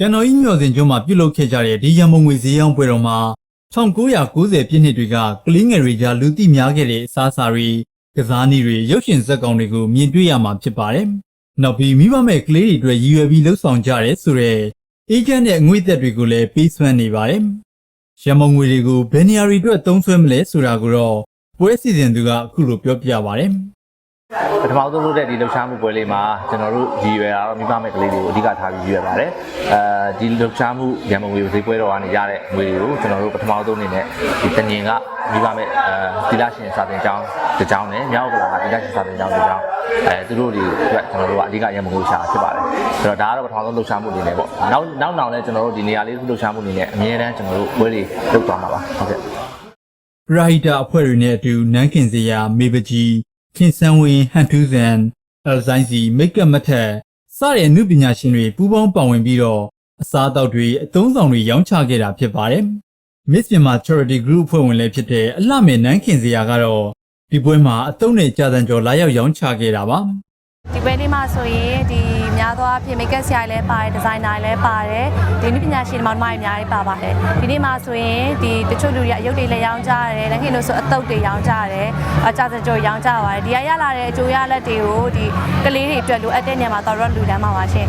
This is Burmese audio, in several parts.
ကနော်ကြီးမြော်စင်ကျွန်းမှာပြုလုပ်ခဲ့ကြတဲ့ဒီရမုံငွေဈေးရောင်းပွဲတော်မှာ1990ပြည့်နှစ်တွေကကလေးငယ်တွေကြားလူသိများခဲ့တဲ့အစားအစာတွေကစားနည်းတွေရုပ်ရှင်ဇာတ်ကောင်တွေကိုမြင်တွေ့ရမှာဖြစ်ပါတယ်။နောက်ပြီးမိဘမဲ့ကလေးတွေအတွက်ရည်ရွယ်ပြီးလှုပ်ဆောင်ကြရဲဆိုတဲ့အေဂျင့်နဲ့အငွေသက်တွေကိုလည်းပေးစွမ်းနေပါတယ်။ရမုံငွေတွေကိုဘယ်နေရာတွေအတွက်သုံးစွဲမလဲဆိုတာကိုတော့ပွဲစီစဉ်သူကအခုလိုပြောပြပါတယ်။ ပထမဆုံးလုပ်တဲ့ဒီလှူရှားမှုပွဲလေးမှာကျွန်တော်တို့ရည်ရွယ်တာတော့မိဘမဲ့ကလေးတွေကိုအဓိကထားပြီးရည်ရွယ်ပါတယ်အဲဒီလှူရှားမှုရန်ပုံငွေဈေးပွဲတော်ကနေရတဲ့ငွေတွေကိုကျွန်တော်တို့ပထမဆုံးအနေနဲ့ဒီတငင်ကမိဘမဲ့အဲဒီလရှင်စာသင်ကျောင်းတစ်ကျောင်းနဲ့မြောက်ကလာကဒီလရှင်စာသင်ကျောင်းတစ်ကျောင်းအဲသူတို့တွေအတွက်ကျွန်တော်တို့ကအဓိကရန်ပုံငွေရှာဖြစ်ပါတယ်ဆိုတော့ဒါကတော့ပထမဆုံးလှူရှားမှုအနေနဲ့ပေါ့နောက်နောက်နောက်လည်းကျွန်တော်တို့ဒီနေရာလေးလှူရှားမှုအနေနဲ့အမြဲတမ်းကျွန်တော်တို့ပွဲလေးလုပ်သွားမှာပါဟုတ်ကဲ့ရာဟီတာအဖွဲ့တွေနဲ့အတူနန်းခင်စရာမေပကြီး ခင်ဆန်းဝင်းဟန်ထူးဇန်အယ်ဇိုင်းစီမိတ်ကပ်မထက်စတဲ့အမှုပညာရှင်တွေပူးပေါင်းပါဝင်ပြီးတော့အစားအသောက်တွေအသုံးဆောင်တွေရောင်းချခဲ့တာဖြစ်ပါတယ်။ Miss Myanmar Charity Group ဖွဲ့ဝင်လည်းဖြစ်တဲ့အလှမဲ့နန်းခင်စရာကတော့ဒီပွဲမှာအတုံးနဲ့ကြာတန်ကျော်လာရောက်ရောင်းချခဲ့တာပါ။ ဒီပွဲလေးမှာဆိုရင်ဒီများသောအားဖြင့် make up ဆရာတွေလည်းပါတယ်ဒီဇိုင်နာတွေလည်းပါတယ်ဒီနည်းပညာရှင်တွေမောင်နှမတွေအများကြီးပါပါတယ်ဒီနေ့မှာဆိုရင်ဒီတချို့လူတွေကအယုတ်တွေလည်းရောင်းကြရတယ်လက်ခင်လို့ဆိုအတုပ်တွေရောင်းကြရတယ်အကြစကြောရောင်းကြပါတယ်ဒီကရလာတဲ့အကျိုးရလက်တွေကိုဒီကလေးတွေအတွက်လိုအပ်တဲ့နေရာမှာတော့လူတန်းမှာပါရှင်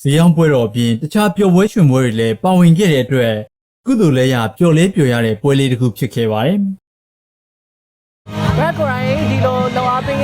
ဈေးရောင်းပွဲတော်အပြင်တခြားပျော်ပွဲရွှင်ပွဲတွေလည်းပါဝင်ခဲ့တဲ့အတွက်ကုသိုလ်လည်းရပျော်လဲပျော်ရတဲ့ပွဲလေးတစ်ခုဖြစ်ခဲ့ပါတယ်။ဘက်ကိုယ်တိုင်ဒီလိုလောအားပေးခဲ့ရ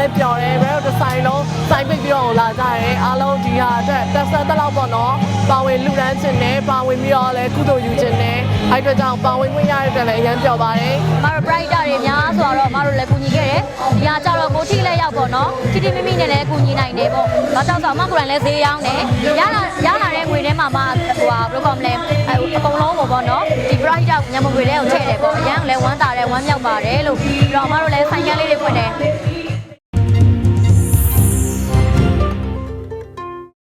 တဲ့အတွက်အရင်လည်းပျော်တယ်ဘက်တို့ဒီဇိုင်းလုံးစိုင်းပိတ်ပြီးတော့လာကြတယ်အားလုံးဒီဟာအတွက်တက်ဆက်တက်လောက်ပေါ့နော်ပါဝင်လူတန်းခြင်းနဲ့ပါဝင်ပြီးတော့လည်းကုသိုလ်ယူခြင်းနဲ့အဲ့အတွက်ကြောင့်ပါဝင်ခွင့်ရတဲ့အတွက်လည်းအရင်ပျော်ပါတယ်မတို့ brighter တွေများဆိုတော့မတို့လည်းကူညီခဲ့တယ်ဒီဟာကြတော့ကိုတိလည်းရောက်ပေါ့နော်တိတိမိမိနဲ့လည်းကူညီနိုင်တယ်ပေါ့ဘာကြောင့်ဆိုတော့အမကိုယ်တိုင်လည်းဈေးရောင်းတယ်ရလာရလာတဲ့ငွေထဲမှာမှဟိုဟာဘယ်လိုကောမလဲအဲအကုန်လုံးပေါ့ပေါ့နော်ဒီ brighter ညမငွေထဲကိုထည့်တယ်ပေါ့အရန်လည်းဝမ်းသာတယ်ဝမ်းမြောက်ပါတယ်လို့ပြီးတော့အမတို့လည်းဆိုင်ကန်းလေးတွေဖွင့်တယ်